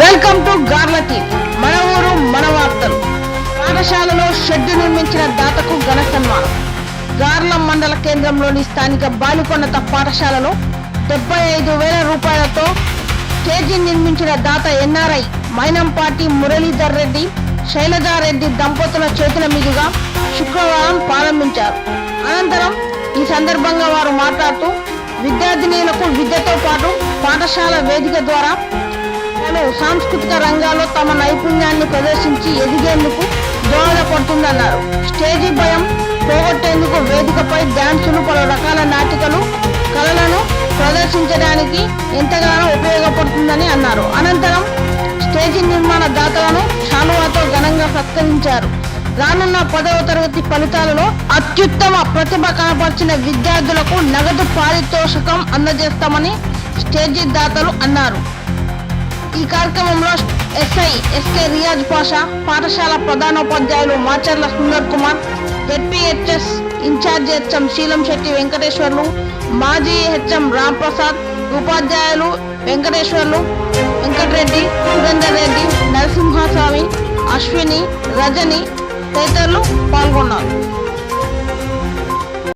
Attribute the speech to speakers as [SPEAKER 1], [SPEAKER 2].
[SPEAKER 1] Welcome to గార్లతి మన ఊరు మన వార్తలు. పాఠశాలలో షెడ్ నిర్మించిన దాతకు ఘన సన్మానం. గార్ల మండల కేంద్రంలోని స్థానిక బాలికొన్నత పాఠశాలలో డెబ్బై ఐదు వేల రూపాయలతో కేజీ నిర్మించిన దాత ఎన్ఆర్ఐ మైనంపాటి మురళీధర్ రెడ్డి శైలజారెడ్డి దంపతుల చేతుల మీదుగా శుక్రవారం ప్రారంభించారు. అనంతరం ఈ సందర్భంగా వారు మాట్లాడుతూ విద్యార్థినీలకు విద్యతో పాటు పాఠశాల వేదిక ద్వారా పలు సాంస్కృతిక రంగాల్లో తమ నైపుణ్యాన్ని ప్రదర్శించి ఎదిగేందుకు దోహదపడుతుందన్నారు స్టేజీ భయం పోగొట్టేందుకు వేదికపై డ్యాన్సులు పలు రకాల నాటికలు కళలను ప్రదర్శించడానికి ఎంతగానో ఉపయోగపడుతుందని అన్నారు. అనంతరం స్టేజీ నిర్మాణ దాతలను షానువాతో ఘనంగా సత్కరించారు. రానున్న పదవ తరగతి ఫలితాలలో అత్యుత్తమ ప్రతిభ కనపరిచిన విద్యార్థులకు నగదు పారితోషికం అందజేస్తామని స్టేజీ దాతలు అన్నారు. ఈ కార్యక్రమంలో ఎస్ఐ ఎస్కే రియాజ్ పాషా పాఠశాల ప్రధానోపాధ్యాయులు Macherla Sundar Kumar HPHS in charge HM Seelam Shetty Venkateswarlu మాజీ హెచ్ఎం రాంప్రసాద్ ఉపాధ్యాయులు వెంకటేశ్వర్లు వెంకటరెడ్డి సురేందర్ రెడ్డి నరసింహస్వామి అశ్విని రజని తదితరులు పాల్గొన్నారు.